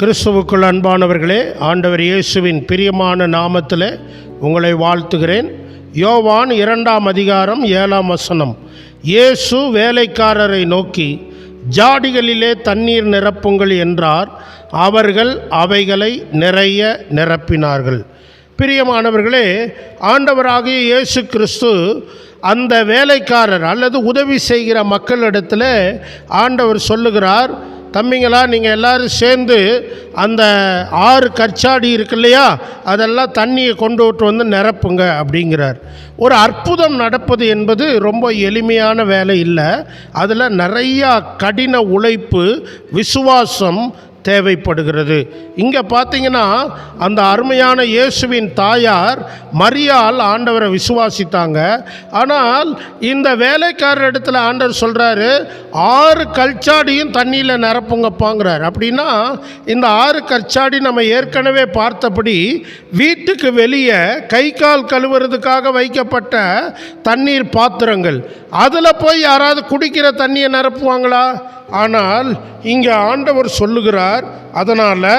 கிறிஸ்துவுக்குள் அன்பானவர்களே ஆண்டவர் இயேசுவின் பிரியமான நாமத்தில் உங்களை வாழ்த்துகிறேன். யோவான் இரண்டாம் அதிகாரம் ஏழாம் வசனம். இயேசு வேலைக்காரரை நோக்கி ஜாடிகளிலே தண்ணீர் நிரப்புங்கள் என்றார். அவர்கள் அவைகளை நிறைய நிரப்பினார்கள். பிரியமானவர்களே ஆண்டவராகிய இயேசு கிறிஸ்து அந்த வேலைக்காரர் அல்லது உதவி செய்கிற மக்களிடத்தில் ஆண்டவர் சொல்லுகிறார் தம்பிங்களா நீங்கள் எல்லோரும் சேர்ந்து அந்த ஆறு கற்சாடி இருக்கு இல்லையா அதெல்லாம் தண்ணியை கொண்டு விட்டு வந்து நிரப்புங்க அப்படிங்கிறார். ஒரு அற்புதம் நடப்பது என்பது ரொம்ப எளிமையான வேலை இல்லை. அதில் நிறையா கடின உழைப்பு விசுவாசம் தேவைப்படுகிறது. இங்கே பார்த்தீங்கன்னா அந்த அருமையான இயேசுவின் தாயார் மரியாள் ஆண்டவரை விசுவாசித்தாங்க. ஆனால் இந்த வேலைக்காரர் இடத்துல ஆண்டவர் சொல்கிறாரு ஆறு கல்ச்சாடியும் தண்ணியில் நிரப்புங்கப்பாங்கிறார். அப்படின்னா இந்த ஆறு கற்சாடி நம்ம ஏற்கனவே பார்த்தபடி வீட்டுக்கு வெளியே கை கால் கழுவுறதுக்காக வைக்கப்பட்ட தண்ணீர் பாத்திரங்கள். அதில் போய் யாராவது குடிக்கிற தண்ணியை நிரப்புவாங்களா? ஆனால் இங்கே ஆண்டவர் சொல்லுகிறார் அதனால்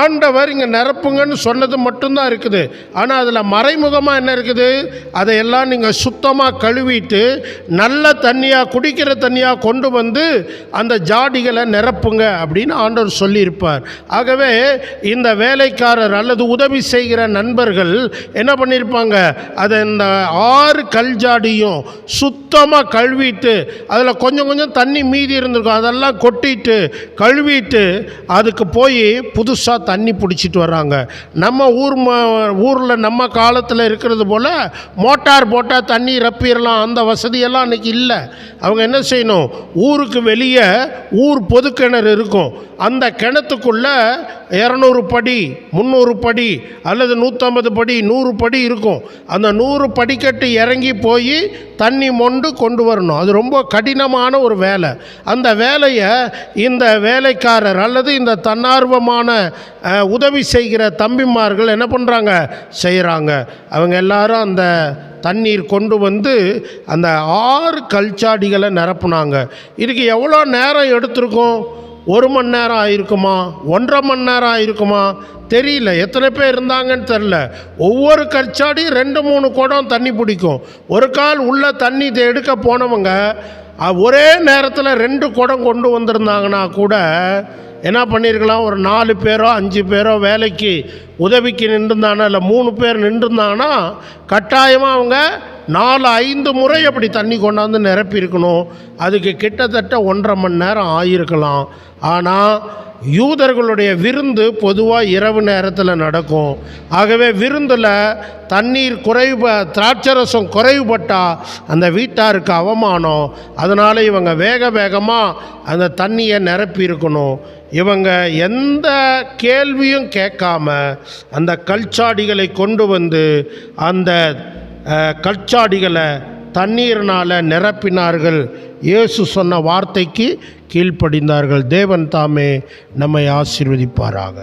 ஆண்டவர் இங்கே நிரப்புங்கன்னு சொன்னது மட்டும்தான் இருக்குது. ஆனால் அதில் மறைமுகமாக என்ன இருக்குது? அதையெல்லாம் நீங்கள் சுத்தமாக கழுவிட்டு நல்ல தண்ணியாக குடிக்கிற தண்ணியாக கொண்டு வந்து அந்த ஜாடிகளை நிரப்புங்க அப்படின்னு ஆண்டவர் சொல்லியிருப்பார். ஆகவே இந்த வேலைக்காரர் அல்லது உதவி செய்கிற நண்பர்கள் என்ன பண்ணியிருப்பாங்க? அதை இந்த ஆறு கல் ஜாடியும் சுத்தமாக கழுவிட்டு அதில் கொஞ்சம் கொஞ்சம் தண்ணி மீதி இருந்திருக்கும். அதெல்லாம் கொட்டிட்டு கழுவிட்டு அதுக்கு போய் புதுசாக தண்ணி பிடிச்சிட்டு வர்றாங்க. நம்ம ஊர் ம ஊரில் நம்ம காலத்தில் இருக்கிறது போல் மோட்டார் போட்டால் தண்ணி ரப்பிடலாம் அந்த வசதியெல்லாம் அன்றைக்கி இல்லை. அவங்க என்ன செய்யணும்? ஊருக்கு வெளியே ஊர் பொது கிணறு இருக்கும். அந்த கிணத்துக்குள்ளே இரநூறு படி முந்நூறு படி அல்லது நூற்றம்பது படி நூறு படி இருக்கும். அந்த நூறு படிக்கட்டு இறங்கி போய் தண்ணி மொண்டு கொண்டு வரணும். அது ரொம்ப கடினமான ஒரு வேலை. அந்த வேலையை இந்த வேலைக்காரர் அல்லது இந்த தன்னார்வமான உதவி செய்கிற தம்பிமார்கள் என்ன பண்ணுறாங்க செய்கிறாங்க அவங்க எல்லாரும் அந்த தண்ணீர் கொண்டு வந்து அந்த ஆறு கல்ச்சாடிகளை நிரப்புனாங்க. இதுக்கு எவ்வளோ நேரம் எடுத்திருக்கோம்? ஒரு மணி நேரம் ஆயிருக்குமா? ஒன்றரை மணி நேரம் ஆயிருக்குமா? தெரியல. எத்தனை பேர் இருந்தாங்கன்னு தெரில ஒவ்வொரு கற்சாடி ரெண்டு மூணு குடம் தண்ணி பிடிக்கும். ஒரு கால் உள்ள தண்ணி இதை எடுக்க போனவங்க ஒரே நேரத்தில் ரெண்டு குடம் கொண்டு வந்திருந்தாங்கன்னா கூட என்ன பண்ணியிருக்கலாம் ஒரு நாலு பேரோ அஞ்சு பேரோ வேலைக்கு உதவிக்கு நின்றுருந்தாங்கன்னா இல்லை மூணு பேர் நின்றுருந்தாங்கன்னா கட்டாயமாக அவங்க நாலு ஐந்து முறை அப்படி தண்ணி கொண்டாந்து நிரப்பியிருக்கணும். அதுக்கு கிட்டத்தட்ட ஒன்றரை மணி நேரம் ஆகியிருக்கலாம் ஆனால் யூதர்களுடைய விருந்து பொதுவாக இரவு நேரத்தில் நடக்கும். ஆகவே விருந்தில் தண்ணீர் குறைவு திராட்சரசம் குறைவுபட்டால் அந்த வீட்டாருக்கு அவமானம். அதனால் இவங்க வேக வேகமாக அந்த தண்ணியை நிரப்பியிருக்கணும். இவங்க எந்த கேள்வியும் கேட்காம அந்த கல்ச்சாடிகளை கொண்டு வந்து அந்த அஹ், கல்ச்சாடிகளை தண்ணீரினால் நிரப்பினார்கள். இயேசு சொன்ன வார்த்தைக்கு கீழ்ப்படிந்தார்கள். தேவன் தாமே நம்மை ஆசீர்வதிப்பாராக.